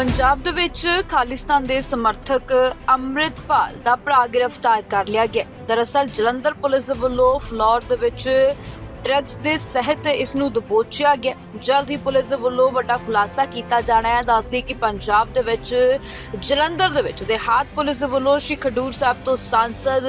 ਪੰਜਾਬ ਦੇ ਵਿੱਚ ਖਾਲਿਸਤਾਨ ਦੇ ਸਮਰਥਕ ਅੰਮ੍ਰਿਤਪਾਲ ਦਾ ਭਰਾ ਗ੍ਰਿਫਤਾਰ ਕਰ ਲਿਆ ਗਿਆ ਦਰਅਸਲ ਜਲੰਧਰ ਪੁਲਿਸ ਦੇ ਵੱਲੋਂ ਫਲੋਰ ਦੇ ਵਿੱਚ ਡਰੱਗਸ ਦੇ ਸਹਿਤ ਇਸ ਨੂੰ ਦਬੋਚਿਆ ਗਿਆ। ਜਲਦ ਹੀ ਪੁਲਿਸ ਵੱਲੋਂ ਵੱਡਾ ਖੁਲਾਸਾ ਕੀਤਾ ਜਾਣਾ ਹੈ। ਦੱਸਦੀ ਕਿ ਪੰਜਾਬ ਦੇ ਵਿੱਚ, ਜਲੰਧਰ ਦੇ ਵਿੱਚ ਦੇਹਾਤ ਪੁਲਿਸ ਵੱਲੋਂ ਸ਼੍ਰੀ ਖਡੂਰ ਸਾਹਿਬ ਤੋਂ ਸਾਂਸਦ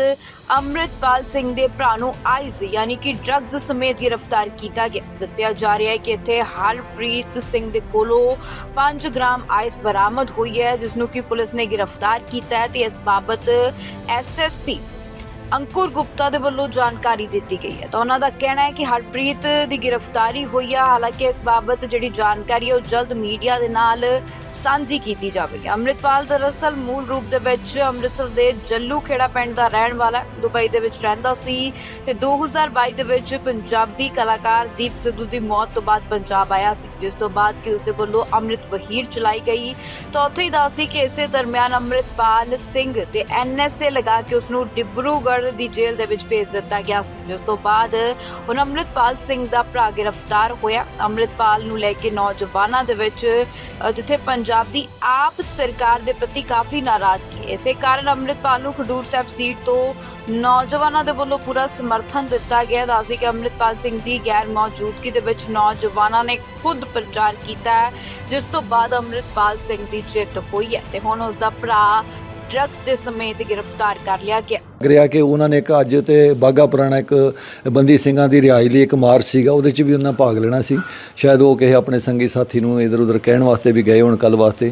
ਅੰਮ੍ਰਿਤਪਾਲ ਸਿੰਘ ਦੇ ਭਰਾ ਨੂੰ ਆਈਜ਼, ਯਾਨੀ ਕਿ ਡਰੱਗਸ ਸਮੇਤ ਗ੍ਰਿਫਤਾਰ ਕੀਤਾ ਗਿਆ। ਦੱਸਿਆ ਜਾ ਰਿਹਾ ਹੈ ਕਿ ਇੱਥੇ ਹਰਪ੍ਰੀਤ ਸਿੰਘ ਦੇ ਕੋਲੋਂ 5 ਗ੍ਰਾਮ ਆਈਸ ਬਰਾਮਦ ਹੋਈ ਹੈ, ਜਿਸ ਨੂੰ ਕਿ ਪੁਲਿਸ ਨੇ ਗ੍ਰਿਫਤਾਰ ਕੀਤਾ ਹੈ ਤੇ ਇਸ ਬਾਬਤ ਐਸਐਸਪੀ ਅੰਕੁਰ ਗੁਪਤਾ ਦੇ ਵੱਲੋਂ ਜਾਣਕਾਰੀ ਦਿੱਤੀ ਗਈ ਹੈ। ਤਾਂ ਉਹਨਾਂ ਦਾ ਕਹਿਣਾ ਹੈ ਕਿ ਹਰਪ੍ਰੀਤ ਦੀ ਗ੍ਰਿਫਤਾਰੀ ਹੋਈ ਹੈ ਹਾਲਾਂਕਿ ਇਸ ਬਾਬਤ ਜਿਹੜੀ ਜਾਣਕਾਰੀ ਹੈ, ਉਹ ਜਲਦ ਮੀਡੀਆ ਦੇ ਨਾਲ ਸਾਂਝੀ ਕੀਤੀ ਜਾਵੇਗੀ। ਅੰਮ੍ਰਿਤਪਾਲ ਦਰਅਸਲ ਮੂਲ ਰੂਪ ਦੇ ਵਿੱਚ ਅੰਮ੍ਰਿਤਸਰ ਦੇ ਜੱਲੂ ਖੇੜਾ ਪਿੰਡ ਦਾ ਰਹਿਣ ਵਾਲਾ ਹੈ। ਦੁਬਈ ਦੇ ਵਿੱਚ ਰਹਿੰਦਾ ਸੀ ਤੇ 2022 ਦੇ ਵਿੱਚ ਪੰਜਾਬੀ ਕਲਾਕਾਰ ਦੀਪ ਸਿੱਧੂ ਦੀ ਮੌਤ ਤੋਂ ਬਾਅਦ ਪੰਜਾਬ ਆਇਆ ਸੀ, ਜਿਸ ਤੋਂ ਬਾਅਦ ਕਿ ਉਸ ਦੇ ਵੱਲੋਂ ਅੰਮ੍ਰਿਤ ਵਹੀਰ ਚਲਾਈ ਗਈ। ਤਾਂ ਉੱਥੇ ਹੀ ਦੱਸਦੀ ਕਿ ਇਸੇ ਦਰਮਿਆਨ ਅੰਮ੍ਰਿਤਪਾਲ ਸਿੰਘ ਤੇ ਐਨਐਸਏ ਲਗਾ ਕੇ ਉਸ ਨੂੰ ਡਿਬਰੂਗੜ੍ਹ ਦੀ ਜੇਲ੍ਹ ਦੇ ਵਿੱਚ ਭੇਜ ਦਿੱਤਾ ਗਿਆ ਸੀ। ਜਿਸ ਤੋਂ ਬਾਅਦ ਹੁਣ ਅੰਮ੍ਰਿਤਪਾਲ ਸਿੰਘ ਦਾ ਭਰਾ ਗ੍ਰਿਫਤਾਰ ਹੋਇਆ। ਅੰਮ੍ਰਿਤਪਾਲ ਨੂੰ ਲੈ ਕੇ ਨੌਜਵਾਨਾਂ ਦੇ ਵਿੱਚ ਜਿੱਥੇ ਪੰਜਾਬ ਦੀ ਆਪ ਸਰਕਾਰ ਦੇ ਪ੍ਰਤੀ ਕਾਫੀ ਨਾਰਾਜ਼ਗੀ ਇਸੇ ਕਾਰਨ ਅੰਮ੍ਰਿਤਪਾਲ ਨੂੰ ਖਡੂਰ ਸਾਹਿਬ ਸੀਟ ਤੋਂ ਨੌਜਵਾਨਾਂ ਦੇ ਵੱਲੋਂ ਪੂਰਾ ਸਮਰਥਨ ਦਿੱਤਾ ਗਿਆ। ਦੱਸਦੇ ਕਿ ਅੰਮ੍ਰਿਤਪਾਲ ਸਿੰਘ ਦੀ ਗੈਰ ਮੌਜੂਦਗੀ ਦੇ ਵਿੱਚ ਨੌਜਵਾਨਾਂ ਨੇ ਖੁਦ ਪ੍ਰਚਾਰ ਕੀਤਾ ਹੈ, ਜਿਸ ਤੋਂ ਬਾਅਦ ਅੰਮ੍ਰਿਤਪਾਲ ਸਿੰਘ ਦੀ ਜਿੱਤ ਹੋਈ ਹੈ ਤੇ ਹੁਣ ਉਸ ਦਾ ਭਰਾ ਡਰੱਗਸ ਦੇ ਸਮੇਤ ਗ੍ਰਿਫਤਾਰ ਕਰ ਲਿਆ ਗਿਆ। ਲੱਗ ਰਿਹਾ ਕਿ ਉਹਨਾਂ ਨੇ ਇੱਕ ਅੱਜ ਤੇ ਬਾਗਾ ਪੁਰਾਣਾ ਇੱਕ ਬੰਦੀ ਸਿੰਘਾਂ ਦੀ ਰਿਹਾਈ ਲਈ ਇੱਕ ਮਾਰਚ ਸੀਗਾ, ਉਹਦੇ 'ਚ ਵੀ ਉਹਨਾਂ ਭਾਗ ਲੈਣਾ ਸੀ। ਸ਼ਾਇਦ ਉਹ ਕਿਸੇ ਆਪਣੇ ਸੰਗੀ ਸਾਥੀ ਨੂੰ ਇਧਰ ਉਧਰ ਕਹਿਣ ਵਾਸਤੇ ਵੀ ਗਏ ਹੋਣ ਕੱਲ ਵਾਸਤੇ।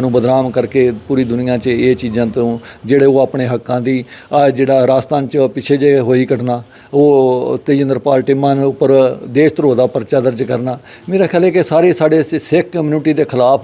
ਨੂੰ ਬਦਨਾਮ ਕਰਕੇ ਪੂਰੀ ਦੁਨੀਆ 'ਚ ਇਹ ਚੀਜ਼ਾਂ ਤੋਂ ਜਿਹੜੇ ਉਹ ਆਪਣੇ ਹੱਕਾਂ ਦੀ, ਆ ਜਿਹੜਾ ਰਾਜਸਥਾਨ 'ਚ ਪਿੱਛੇ ਜੇ ਹੋਈ ਘਟਨਾ, ਉਹ ਤੇਜਿੰਦਰਪਾਲ ਟਿੰਮਾ ਨੇ ਉੱਪਰ ਦੇਸ਼ ਧਰੋਹ ਦਾ ਪਰਚਾ ਦਰਜ ਕਰਨਾ। ਮੇਰਾ ਖਿਆਲ ਹੈ ਕਿ ਸਾਰੇ ਸਾਡੇ ਸਿ- ਸਿੱਖ ਕਮਿਊਨਿਟੀ ਦੇ ਖਿਲਾਫ